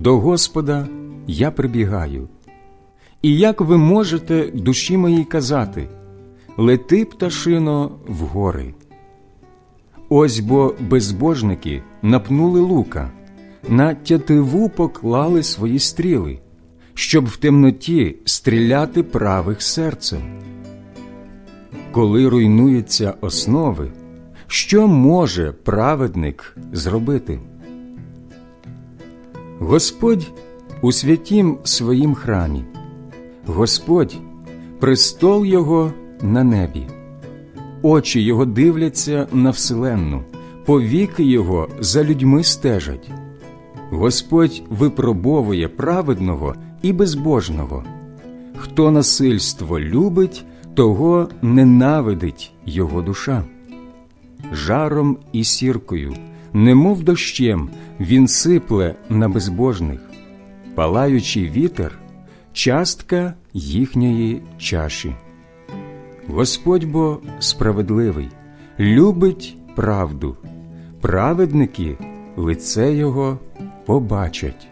До Господа я прибігаю. І як ви можете душі моїй казати, лети, пташино, в гори. Ось бо безбожники напнули лука, на тятиву поклали свої стріли, щоб в темноті стріляти правих серцем. Коли руйнуються основи, що може праведник зробити? Господь у святім своїм храмі, Господь престол Його на небі, очі Його дивляться на вселенну, повіки Його за людьми стежать. Господь випробовує праведного і безбожного. Хто насильство любить, того ненавидить його душа. Жаром і сіркою, немов дощем, він сипле на безбожних, палаючий вітер частка їхньої чаші. Господь бо справедливий, любить правду, праведники лице Його побачать.